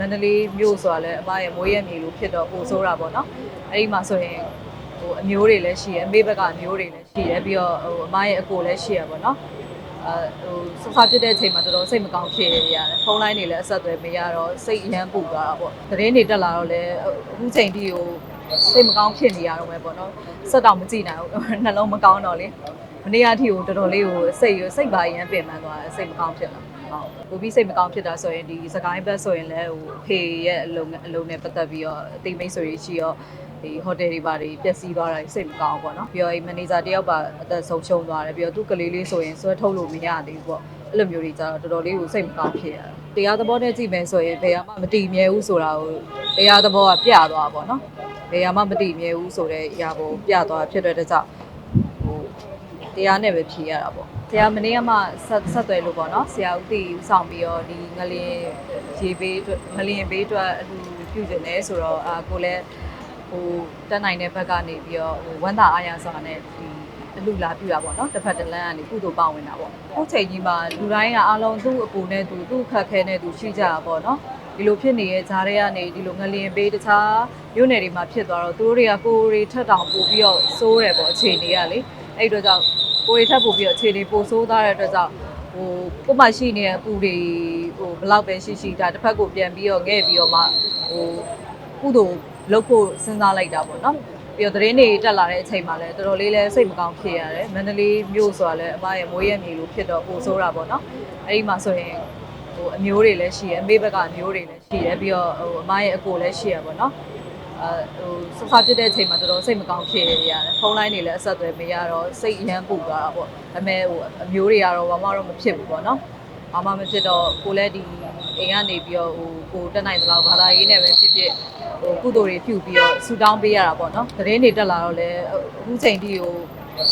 မန္တလေးမြို့ဆိုတာလည်းအမရဲ့မွေးရမြေလို့ဖြစ်တော့ပိုဆိုးတာပေါ့နော်အဲ့ဒီမှာဆိုရင်ဟိုအမျိုးတွေလည်းရှိရအမေဘက်ကအမျိုးတွေလည်းရှိရပြီးတော့ဟိုအမရဲ့အကိုလည်းရှိရပေါ့နော်အဲဟိုစဖာဖြစ်တဲ့အချိန်မှာတော်တော်စိတ်မကောင်းဖြစ်ရတယ်ဖုန်းလိုင်းတွေလည်းအဆက်အသွယ်မရတော့စိတ်အရမ်းပူသွားတာပေါ့သတင်းတွေတက်လာတော့လည်းအခုချိန်ထိဟိုစိတ်မကောင်းဖြစ်နေရတော့မယ်ပေါ့နော်စက်တောင်မကြည့်နိုင်ဘူးနှလုံးမကောင်းတော့လေမနေ့ကအထိကိုတော်တော်လေးကိုစိတ်ရစိတ်ပါအရမ်းပင်ပန်းသွားတယ်စိတ်မကောင်းဖြစ်လာ ဟုတ်ပိုပြီးစိတ်မကောင်းဖြစ်တာဆိုရင်ဒီစကိုင်းဘက်ဆိုရင်လည်းဟိုဖေရဲ့အလုံးအလုံးနဲ့ပတ်သက်ပြီးတော့အသိမိတ်ဆွေတွေရှိရောဒီဟိုတယ်တွေပါတွေပျက်စီးသွားတာစိတ်မကောင်းဘူးပေါ့နော်ပြီးတော့ဒီမန်နေဂျာတယောက်ပါအသက်ဆုံးရှုံးသွားတယ်ပြီးတော့သူ့ကလေးလေးဆိုရင်ဆွဲထုတ်လို့မရသေးဘူးပေါ့အဲ့လိုမျိုးတွေကြတော့တော်တော်လေးကိုစိတ်မကောင်းဖြစ်ရတယ်တရားသဘောနဲ့ကြည့်မယ်ဆိုရင်ဘယ်မှမတည်မြဲဘူးဆိုတာကိုတရားသဘောကပြသွားပါပေါ့နော်ဘယ်မှမတည်မြဲဘူးဆိုတဲ့အရာကိုပြသွားဖြစ်တဲ့အတွက်ကြောင့်ဟိုတရားနဲ့ပဲဖြေရတာပေါ့ ဆရာမနေ့ကမှဆက်ဆက်သွယ်လို့ပေါ့နော်ဆရာဦးတီဦးဆောင်ပြီးတော့ဒီငလင်ရေဘေးအတွက်ငလင်ဘေးအတွက်အလူပြုကျင်တယ်ဆိုတော့အာကိုလည်းဟိုတက်နိုင်တဲ့ဘက်ကနေပြီးတော့ဟိုဝမ်းသာအားရစွာနဲ့ဒီအလူလာပြတာပေါ့နော်တစ်ဖက်တစ်လမ်းကနေကုသိုလ်ပါဝင်တာပေါ့အခုချိန်ကြီးမှာလူတိုင်းကအားလုံးသူ့အပူနဲ့သူသူ့ခက်ခဲနဲ့သူရှိကြတာပေါ့နော်ဒီလိုဖြစ်နေတဲ့ဈာတွေကနေဒီလိုငလျင်ပေးတခြားမြို့နယ်တွေမှာဖြစ်သွားတော့သူတို့တွေကကိုယ်တွေထက်တောင်ပို့ပြီးတော့စိုးတယ်ပေါ့အခြေအနေကလေအဲ့ဒီတော့ကြောင့် ကိုယ်တွေထက်ပို့ပြီးတော့အခြေအနေပိုဆိုးသွားတဲ့အတွက်ကြောင့်ဟိုကိုယ်မှရှိနေတဲ့အပူတွေဟိုဘလောက်ပဲရှိရှိဒါတစ်ဖက်ကိုပြန်ပြီးတော့ငဲ့ပြီးတော့မှဟိုကုသိုလ်လုပ်ဖို့စဉ်းစားလိုက်တာပေါ့နော်ပြီးတော့သတင်းတွေတက်လာတဲ့အချိန်မှာလည်းတော်တော်လေးလည်းစိတ်မကောင်းဖြစ်ရတယ်မန္တလေးမြို့ဆိုတာလည်းအမရဲ့မွေးရမြေလို့ဖြစ်တော့ပိုဆိုးတာပေါ့နော်အဲ့ဒီမှာဆိုရင်ဟိုအမျိုးတွေလည်းရှိရအမေဘက်ကအမျိုးတွေလည်းရှိရပြီးတော့ဟိုအမရဲ့အကိုလည်းရှိရပေါ့နော်အဲ ဟိုစဖာဖြစ်တဲ့အချိန်မှာတော်တော်စိတ်မကောင်းဖြစ်ရတယ်ဖုန်းလိုင်းတွေလည်းအဆက်အသွယ်မရတော့စိတ်အရမ်းပူသွားတာပေါ့ဒါပေမဲ့ဟိုအမျိုးတွေကတော့ဘာမှတော့မဖြစ်ဘူးပေါ့နော်ဘာမှမဖြစ်တော့ကိုလည်းဒီအိမ်ကနေပြီးတော့ဟိုကိုတက်နိုင်သလောက်ဘာသာရေးနဲ့ပဲဖြစ်ဖြစ်ဟိုကုသိုလ်တွေပြုပြီးတော့ဆူတောင်းပေးရတာပေါ့နော်သတင်းတွေတက်လာတော့လည်းအခုချိန်ထိဟို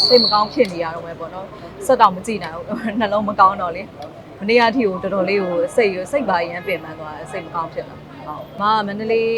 စိတ်မကောင်းဖြစ်နေရတော့မယ်ပေါ့နော်စက်တောင်မကြည့်နိုင်ဘူးနှလုံးမကောင်းတော့လေမနေ့ကအထိကိုတော်တော်လေးကိုစိတ်ရစိတ်ပါအရမ်းပင်ပန်းသွားတယ်စိတ်မကောင်းဖြစ်လာ ဟုတ်မမန္တလေး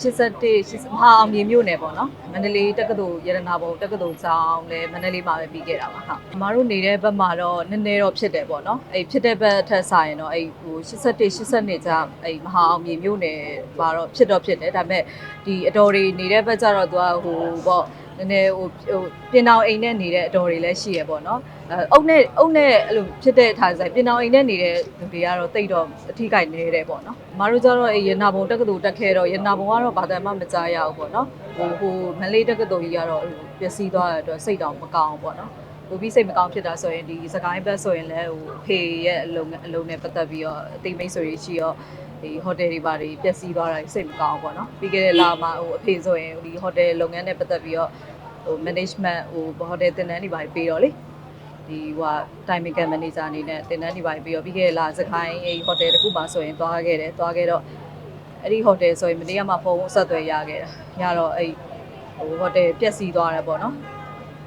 81မဟာအောင်မြေမြို့နယ်ပေါ့နော်မန္တလေးတက္ကသိုလ်ရတနာဘုံတက္ကသိုလ်ကျောင်းလည်းမန္တလေးမှာပဲပြီးခဲ့တာပါဟုတ်အမတို့နေတဲ့ဘက်မှာတော့နည်းနည်းတော့ဖြစ်တယ်ပေါ့နော်အဲ့ဖြစ်တဲ့ဘက်ထက်ဆိုင်ရင်တော့အဲ့ဟို81 82ကြာအဲ့မဟာအောင်မြေမြို့နယ်မှာတော့ဖြစ်တော့ဖြစ်တယ်ဒါပေမဲ့ဒီအတော်တွေနေတဲ့ဘက်ကျတော့သူကဟိုပေါ့နည်းနည်းဟိုဟိုပြင်တောင်အိမ်နဲ့နေတဲ့အတော်တွေလည်းရှိရပေါ့နော် အဲအုပ်နဲ့အုပ်နဲ့အဲ့လိုဖြစ်တဲ့ထားဆိုင်ပြင်တောင်အိမ်နဲ့နေတဲ့လူတွေကတော့တိတ်တော့အထီးကိုက်နေတယ်ပေါ့နော်။မတို့ကျတော့အဲ့ရနာဘုံတက္ကသိုလ်တက်ခဲ့တော့ရနာဘုံကတော့ဘာသာမှမကြားရဘူးပေါ့နော်။ဟိုဟိုမလေးတက္ကသိုလ်ကြီးကတော့အဲ့လိုပျက်စီးသွားတဲ့အတွက်စိတ်တောင်မကောင်းဘူးပေါ့နော်။ဟိုပြီးစိတ်မကောင်းဖြစ်တာဆိုရင်ဒီစကိုင်းဘက်ဆိုရင်လည်းဟိုဖေရဲ့အလုံးအလုံးနဲ့ပတ်သက်ပြီးတော့အသိမိတ်ဆွေတွေရှိရောဒီဟိုတယ်တွေပါတွေပျက်စီးသွားတာစိတ်မကောင်းဘူးပေါ့နော်။ပြီးခဲ့တဲ့လမှာဟိုအဖေဆိုရင်ဒီဟိုတယ်လုပ်ငန်းနဲ့ပတ်သက်ပြီးတော့ဟို management ဟိုဟိုတယ်တင်တန်းတွေပါပြီးတော့လေ ဒီဟိုတိုင်မင်ကန်မန်နေဂျာအနေနဲ့တင်တန်းတွေပါပြီးတော့ပြီးခဲ့တဲ့လစကိုင်းအဲ့ဟိုတယ်တစ်ခုမှဆိုရင်သွားခဲ့တယ်သွားခဲ့တော့အဲ့ဒီဟိုတယ်ဆိုရင်မနေ့ကမှဖုန်းဆက်သွယ်ရခဲ့တာညတော့အဲ့ဟိုဟိုတယ်ပျက်စီးသွားတယ်ပေါ့နော်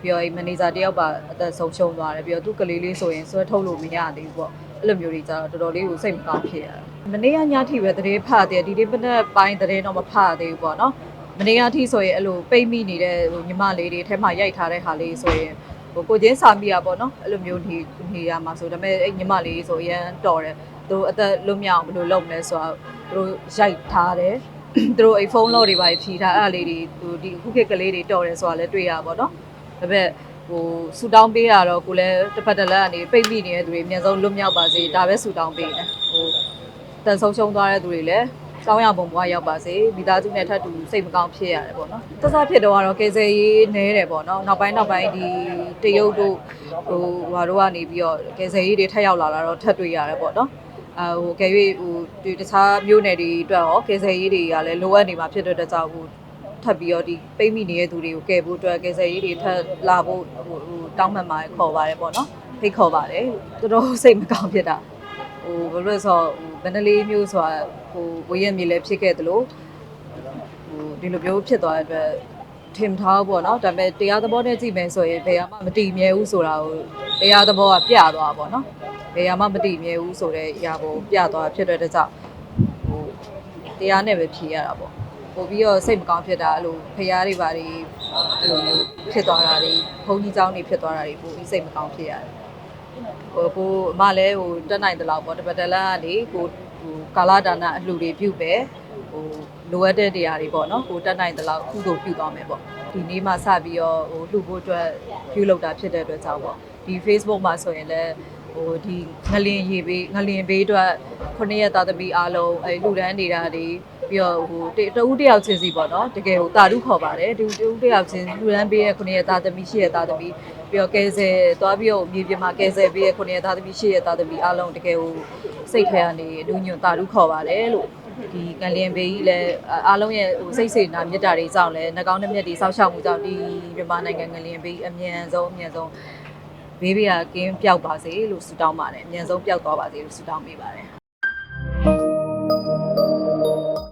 ပြီးတော့အဲ့မန်နေဂျာတယောက်ပါအသက်ဆုံးရှုံးသွားတယ်ပြီးတော့သူ့ကလေးလေးဆိုရင်ဆွဲထုတ်လို့မရသေးဘူးပေါ့အဲ့လိုမျိုးတွေကြတော့တော်တော်လေးကိုစိတ်မကောင်းဖြစ်ရတယ်မနေ့ကညထိပဲသတင်းဖတ်တယ်ဒီနေ့မနေ့ပိုင်းသတင်းတော့မဖတ်သေးဘူးပေါ့နော်မနေ့ကအထိဆိုရင်အဲ့လိုပိတ်မိနေတဲ့ဟိုညီမလေးတွေအဲထဲမှာရိုက်ထားတဲ့ဟာလေးဆိုရင် ဟိုကိုချင်းစာမိရပေါ့နော်အဲ့လိုမျိုးနေနေရမှာဆိုဒါပေမဲ့အဲ့ညီမလေးဆိုအရန်တော်တယ်သူအသက်လွတ်မြောက်ဘယ်လိုလုပ်မလဲဆိုတော့သူတို့ရိုက်ထားတယ်သူတို့အဲ့ဖုန်းလော့တွေပါဖြီးထားအဲ့လေးတွေသူဒီခုခေတ်ကလေးတွေတော်တယ်ဆိုတာလည်းတွေ့ရပါပေါ့နော်ဒါပေမဲ့ဟိုဆူတောင်းပေးတာတော့ကိုလည်းတစ်ဖက်တစ်လက်ကနေပိတ်မိနေတဲ့သူတွေအများဆုံးလွတ်မြောက်ပါစေဒါပဲဆူတောင်းပေးတယ်ဟိုတန်ဆုံးရှုံးသွားတဲ့သူတွေလည်း ကောင်းရပုံဘွားရောက်ပါစေမိသားစုနဲ့ထပ်တူစိတ်မကောင်းဖြစ်ရတယ်ပေါ့နော်တဆဖြစ်တော့ကတော့ကေဆယ်ရေးနဲတယ်ပေါ့နော်နောက်ပိုင်းနောက်ပိုင်းဒီတရုတ်တို့ဟိုဟာတို့ကနေပြီးတော့ကေဆယ်ရေးတွေထပ်ရောက်လာတာတော့ထပ်တွေ့ရတယ်ပေါ့နော်အဲဟိုကဲ၍ဟိုဒီတခြားမျိုးနယ်တွေအတွက်ရောကေဆယ်ရေးတွေကလည်းလိုအပ်နေမှာဖြစ်တဲ့အတွက်ကြောင့်ဟိုထပ်ပြီးတော့ဒီပိတ်မိနေတဲ့သူတွေကိုကယ်ဖို့အတွက်ကယ်ဆယ်ရေးတွေထပ်လာဖို့ဟိုဟိုတောင်းမှန်ပါတယ်ခေါ်ပါတယ်ပေါ့နော်ဖိတ်ခေါ်ပါတယ်တော်တော်စိတ်မကောင်းဖြစ်တာ ဟိုဘယ်လိုလဲဆိုတော့ဟိုဗန္ဒလေးမျိုးဆိုတာဟိုဝေးရမြေလည်းဖြစ်ခဲ့သလိုဟိုဒီလိုမျိုးဖြစ်သွားတဲ့အတွက်ထင်ထားပေါ့နော်ဒါပေမဲ့တရားသဘောနဲ့ကြည့်မယ်ဆိုရင်ဘယ်မှမတည်မြဲဘူးဆိုတာကိုတရားသဘောကပြသွားပါပေါ့နော်ဘယ်မှမတည်မြဲဘူးဆိုတဲ့အရာကိုပြသွားဖြစ်တဲ့အတွက်ကြောင့်ဟိုတရားနဲ့ပဲဖြေရတာပေါ့ပို့ပြီးတော့စိတ်မကောင်းဖြစ်တာအဲ့လိုဖရားတွေဘာတွေအဲ့လိုမျိုးဖြစ်သွားတာတွေဘုန်းကြီးเจ้าတွေဖြစ်သွားတာတွေပို့ပြီးစိတ်မကောင်းဖြစ်ရတယ် ဟိုကိုအမလည်းဟိုတက်နိုင်တဲ့လောက်ပေါ့တပတ်တလန်ကနေကိုဟိုကာလာဒါနာအလှူတွေပြုပဲဟိုလိုအပ်တဲ့တရားတွေပေါ့နော်ဟိုတက်နိုင်တဲ့လောက်ကုသိုလ်ပြုသွားမယ်ပေါ့ဒီနေ့မှစပြီးတော့ဟိုလှူဖို့အတွက်ပြုလုပ်တာဖြစ်တဲ့အတွက်ကြောင့်ပေါ့ဒီ Facebook မှာဆိုရင်လည်းဟိုဒီငလင်ရေဘေးငလင်ဘေးအတွက်ခုနှစ်ရက်သားသမီးအားလုံးအဲလူဒန်းနေတာတွေပြီးတော့ဟိုတတဦးတယောက်ချင်းစီပေါ့နော်တကယ်ဟိုတာဓုခေါ်ပါတယ်ဒီတဦးတယောက်ချင်းလူဒန်းပေးတဲ့ခုနှစ်ရက်သားသမီးရှစ်ရက်သားသမီး ပြီးတော့ကဲဆယ်သွားပြီးတော့မြေပြင်မှာကဲဆယ်ပေးတဲ့ခုနှစ်ရက်သားသမီးရှစ်ရက်သားသမီးအားလုံးတကယ်ဟိုစိတ်ထဲကနေအလူညွန်တာဓုခေါ်ပါတယ်လို့ဒီကလင်ဘေးကြီးလည်းအားလုံးရဲ့ဟိုစိတ်စေနာမေတ္တာတွေကြောင့်လည်းနှကောင်းနှမျက်တွေစောက်ရှောက်မှုကြောင့်ဒီမြန်မာနိုင်ငံကလင်ဘေးအမြန်ဆုံးအမြန်ဆုံးဘေးဘေးကကင်းပျောက်ပါစေလို့ဆုတောင်းပါတယ်အမြန်ဆုံးပျောက်သွားပါစေလို့ဆုတောင်းပေးပါတယ်